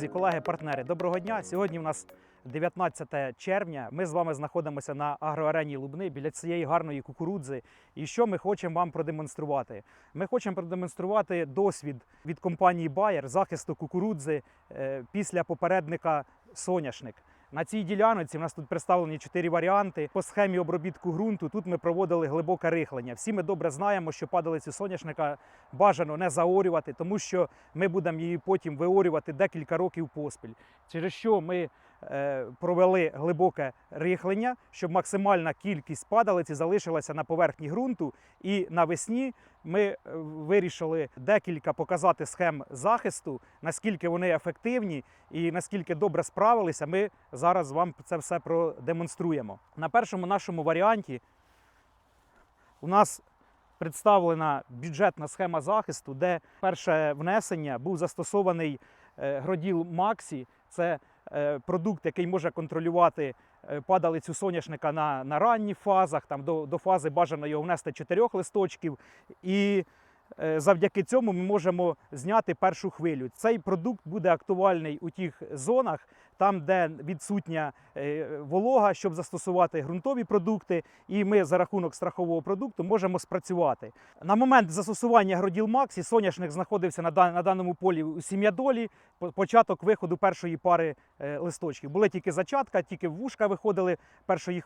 Друзі, колеги, партнери, доброго дня. Сьогодні у нас 19 червня. Ми з вами знаходимося на агроарені Лубни біля цієї гарної кукурудзи. І що ми хочемо вам продемонструвати? Ми хочемо продемонструвати досвід від компанії Bayer захисту кукурудзи е, після попередника соняшник. На цій ділянці в нас тут представлені чотири варіанти. По схемі обробітку ґрунту тут ми проводили глибоке рихлення. Всі ми добре знаємо, що падалицю соняшника бажано не заорювати, тому що ми будемо її потім виорювати декілька років поспіль. Через що ми провели глибоке рихлення, щоб максимальна кількість падалиці залишилася на поверхні ґрунту. І навесні ми е, вирішили декілька показати схем захисту, наскільки вони ефективні і наскільки добре справилися. Ми зараз вам це все продемонструємо. На першому нашому варіанті у нас представлена бюджетна схема захисту, де перше внесення був застосований е, гроділ Максі. Це е, продукт, який може контролювати е, падалицю соняшника на, на ранніх фазах, там до, до фази бажано його внести чотирьох листочків. І е, завдяки цьому ми можемо зняти першу хвилю. Цей продукт буде актуальний у тих зонах, там, де відсутня е, волога, щоб застосувати ґрунтові продукти, і ми за рахунок страхового продукту можемо спрацювати. На момент застосування Гроділ Максі соняшник знаходився на, даному полі у сім'ядолі, по- початок виходу першої пари е, листочків. Були тільки зачатка, тільки в вушка виходили першої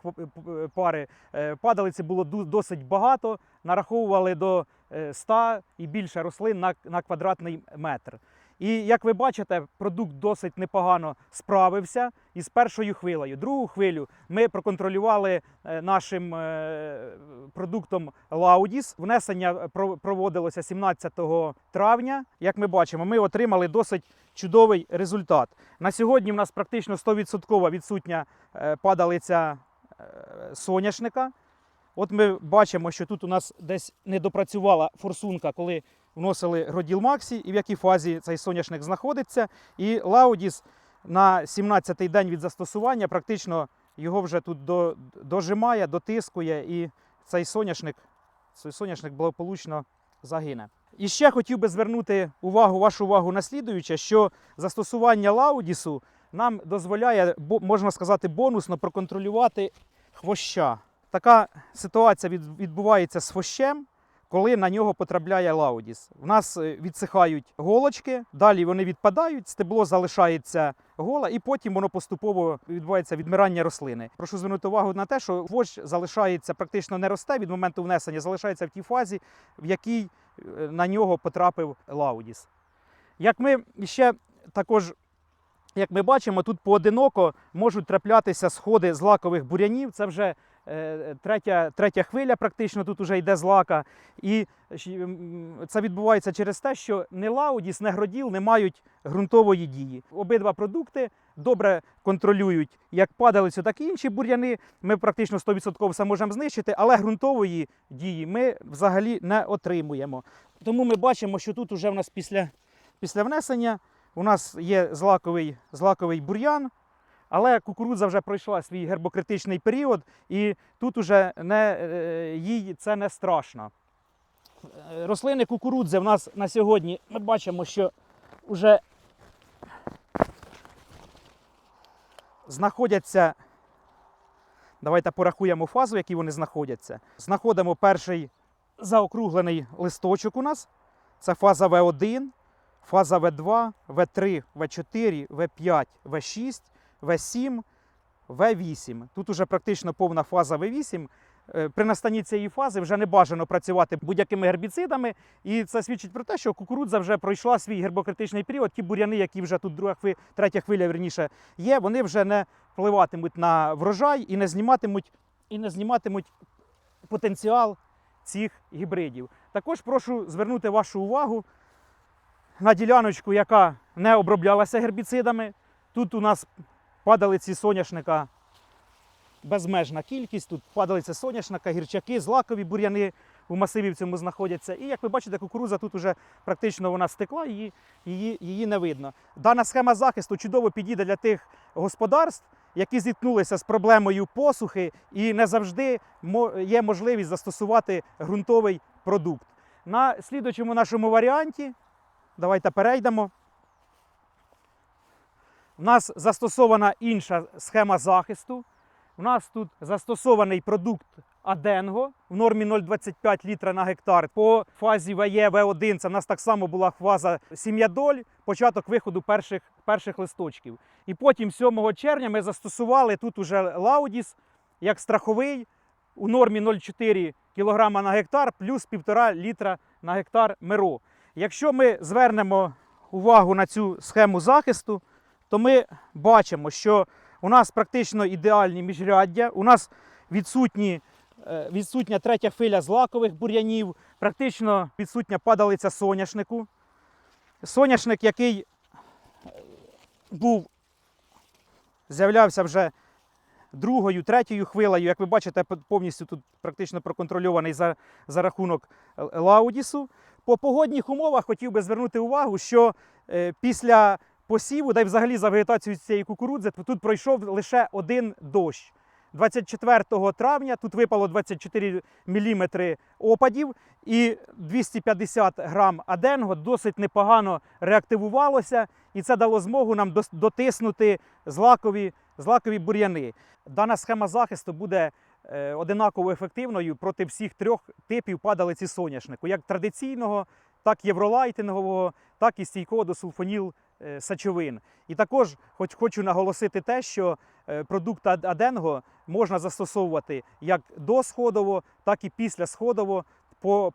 пари. Е, Падалиці було досить багато, нараховували до е, 100 і більше рослин на, на квадратний метр. І як ви бачите, продукт досить непогано справився із першою хвилею. Другу хвилю ми проконтролювали е, нашим е, продуктом Laudis. Внесення про- проводилося 17 травня. Як ми бачимо, ми отримали досить чудовий результат. На сьогодні в нас практично 100% відсутня е, падалиця е, соняшника. От ми бачимо, що тут у нас десь не допрацювала форсунка, коли вносили Гроділ Максі і в якій фазі цей соняшник знаходиться. І Лаудіс на 17-й день від застосування практично його вже тут до, дожимає, дотискує, і цей соняшник, цей соняшник благополучно загине. І ще хотів би звернути увагу, вашу увагу на слідуюче, що застосування Лаудісу нам дозволяє, можна сказати, бонусно проконтролювати хвоща. Така ситуація відбувається з хвощем, коли на нього потрапляє лаудіс. У нас е, відсихають голочки, далі вони відпадають, стебло залишається голе, і потім воно поступово відбувається відмирання рослини. Прошу звернути увагу на те, що хвощ залишається практично не росте від моменту внесення, залишається в тій фазі, в якій е, на нього потрапив лаудіс. Як ми ще також як ми бачимо, тут поодиноко можуть траплятися сходи злакових бурянів. Це вже третя, третя хвиля, практично тут вже йде злака. І це відбувається через те, що не лаудіс, не гроділ не мають ґрунтової дії. Обидва продукти добре контролюють як падалицю, так і інші бур'яни. Ми практично 100% все можемо знищити, але ґрунтової дії ми взагалі не отримуємо. Тому ми бачимо, що тут уже в нас після, після внесення у нас є злаковий, злаковий бур'ян, але кукурудза вже пройшла свій гербокритичний період, і тут уже не, е, їй це не страшно. Е, Рослини кукурудзи в нас на сьогодні ми бачимо, що вже знаходяться. Давайте порахуємо фазу, в якій вони знаходяться. Знаходимо перший заокруглений листочок у нас. Це фаза В1, фаза В2, В3, В4, В5, В6, В7, В8. Тут уже практично повна фаза В8. Е, При настанні цієї фази вже не бажано працювати будь-якими гербіцидами, і це свідчить про те, що кукурудза вже пройшла свій гербокритичний період. Ті бур'яни, які вже тут друга хвиля, третя хвиля верніше є, вони вже не впливатимуть на врожай і не зніматимуть, і не зніматимуть потенціал цих гібридів. Також прошу звернути вашу увагу на діляночку, яка не оброблялася гербіцидами. Тут у нас падалиці соняшника безмежна кількість. Тут падалиця соняшника, гірчаки, злакові бур'яни у масиві в цьому знаходяться. І як ви бачите, кукурудза тут уже практично вона стекла, її, її, її не видно. Дана схема захисту чудово підійде для тих господарств, які зіткнулися з проблемою посухи, і не завжди є можливість застосувати ґрунтовий продукт. На слідуючому нашому варіанті, давайте перейдемо. У нас застосована інша схема захисту. У нас тут застосований продукт Аденго в нормі 0,25 літра на гектар. По фазі ВЕ В1 це в нас так само була фаза сім'ядоль, початок виходу перших, перших листочків. І потім 7 червня ми застосували тут уже Лаудіс як страховий у нормі 0,4 кг на гектар плюс 1,5 літра на гектар Миро. Якщо ми звернемо увагу на цю схему захисту, то ми бачимо, що у нас практично ідеальні міжряддя, у нас відсутні, е, відсутня третя хвиля злакових бур'янів, практично відсутня падалиця соняшнику. Соняшник, який е, був, з'являвся вже другою, третьою хвилею, як ви бачите, повністю тут практично проконтрольований за, за рахунок е, Лаудісу. По погодних умовах хотів би звернути увагу, що е, після посіву, да взагалі за вегетацією цієї кукурудзи, тут пройшов лише один дощ. 24 травня тут випало 24 мм опадів, і 250 грам аденго досить непогано реактивувалося, і це дало змогу нам дотиснути злакові, злакові бур'яни. Дана схема захисту буде е, одинаково ефективною проти всіх трьох типів падалиці соняшнику, як традиційного, так євролайтингового, так і стійкого до сульфоніл е, сачовин. І також хоч хочу наголосити те, що е, продукт Аденго можна застосовувати як досходово, так і післясходово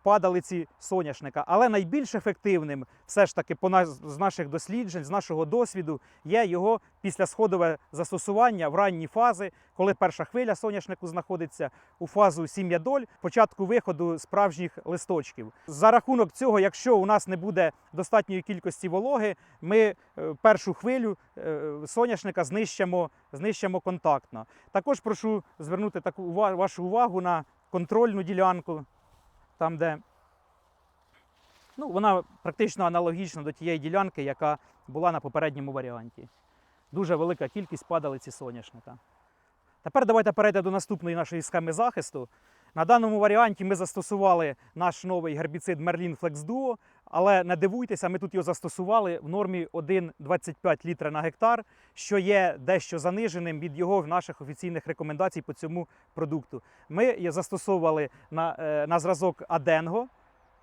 падалиці соняшника. Але найбільш ефективним, все ж таки, по нас з наших досліджень, з нашого досвіду, є його післясходове застосування в ранні фази, коли перша хвиля соняшнику знаходиться у фазу сім'ядоль, початку виходу справжніх листочків. За рахунок цього, якщо у нас не буде достатньої кількості вологи, ми е, першу хвилю е, соняшника знищимо, знищимо контактно. Також прошу звернути таку вашу увагу на контрольну ділянку, там, де ну, вона практично аналогічна до тієї ділянки, яка була на попередньому варіанті. Дуже велика кількість падалиці соняшника. Тепер давайте перейдемо до наступної нашої схеми захисту. На даному варіанті ми застосували наш новий гербіцид Merlin Flex Duo, але не дивуйтеся, ми тут його застосували в нормі 1,25 літра на гектар, що є дещо заниженим від його в наших офіційних рекомендацій по цьому продукту. Ми її застосовували на, е, на зразок Аденго.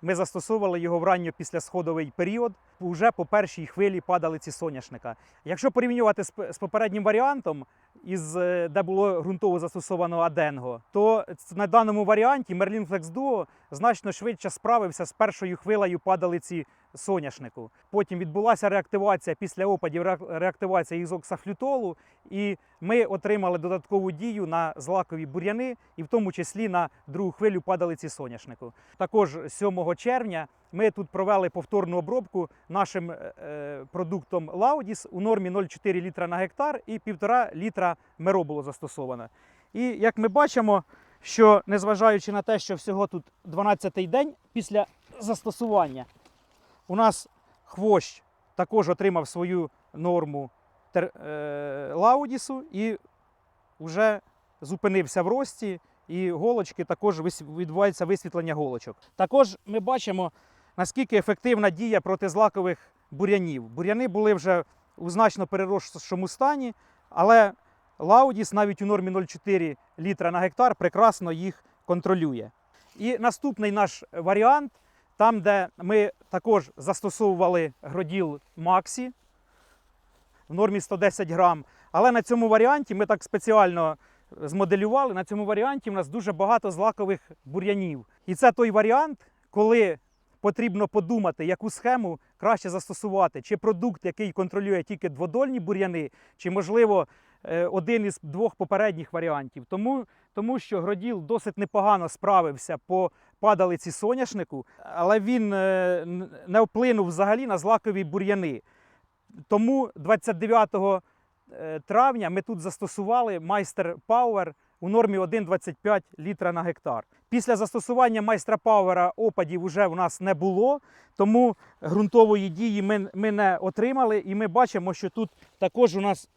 Ми застосовували його в ранньо післясходовий період. Уже по першій хвилі падалиці соняшника. Якщо порівнювати з попереднім варіантом, із, е, де було ґрунтово застосовано Аденго, то на даному варіанті Merlin Flex Duo значно швидше справився з першою хвилею падалиці соняшнику. Потім відбулася реактивація після опадів, ре- реактивація ізоксафлютолу, і ми отримали додаткову дію на злакові бур'яни, і в тому числі на другу хвилю падалиці соняшнику. Також 7 червня ми тут провели повторну обробку нашим е, е, продуктом Laudis у нормі 0,4 літра на гектар і 1,5 літра меро було застосовано. І як ми бачимо, що незважаючи на те, що всього тут 12-й день після застосування, у нас хвощ також отримав свою норму е, Лаудісу і вже зупинився в рості, і голочки також відбувається висвітлення голочок. Також ми бачимо, наскільки ефективна дія проти злакових бур'янів. Бур'яни були вже у значно переросшому стані, але Лаудіс навіть у нормі 0,4 літра на гектар прекрасно їх контролює. І наступний наш варіант, там, де ми також застосовували гроділ Максі в нормі 110 грам. Але на цьому варіанті ми так спеціально змоделювали. На цьому варіанті у нас дуже багато злакових бур'янів. І це той варіант, коли потрібно подумати, яку схему краще застосувати, чи продукт, який контролює тільки дводольні бур'яни, чи, можливо, е, один із двох попередніх варіантів. Тому, тому що гроділ досить непогано справився по падалиці соняшнику, але він е, не вплинув взагалі на злакові бур'яни. Тому 29 е, травня ми тут застосували майстер Power у нормі 1,25 літра на гектар. Після застосування майстра Пауера опадів вже в нас не було, тому ґрунтової дії ми, ми не отримали. І ми бачимо, що тут також у нас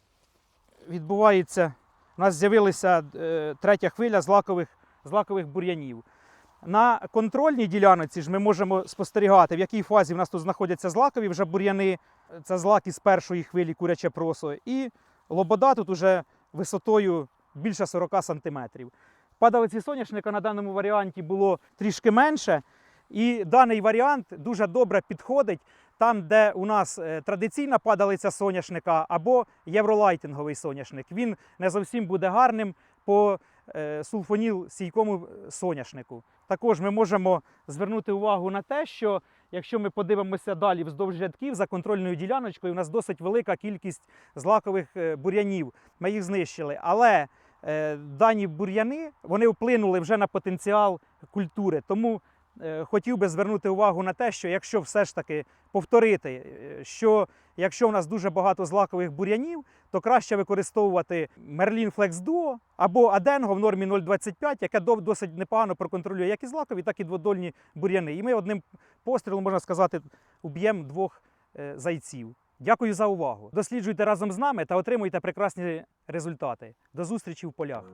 відбувається, у нас з'явилася е, третя хвиля злакових, злакових бур'янів. На контрольній ділянці ж ми можемо спостерігати, в якій фазі в нас тут знаходяться злакові вже бур'яни. Це злаки з першої хвилі куряче просо. І лобода тут уже висотою більше 40 сантиметрів. Падалиці соняшника на даному варіанті було трішки менше. І даний варіант дуже добре підходить там, де у нас е, традиційна падалиця соняшника або євролайтинговий соняшник. Він не зовсім буде гарним по е, сульфоніл стійкому соняшнику. Також ми можемо звернути увагу на те, що якщо ми подивимося далі вздовж рядків за контрольною діляночкою, у нас досить велика кількість злакових е, бур'янів. Ми їх знищили. Але е, дані бур'яни вони вплинули вже на потенціал культури. Тому е, хотів би звернути увагу на те, що якщо все ж таки повторити, е, що якщо в нас дуже багато злакових бур'янів, то краще використовувати Merlin Flex Duo або Adengo в нормі 0,25, яке досить непогано проконтролює як і злакові, так і дводольні бур'яни. І ми одним пострілом, можна сказати, уб'ємо двох е, зайців. Дякую за увагу. Досліджуйте разом з нами та отримуйте прекрасні результати. До зустрічі в полях.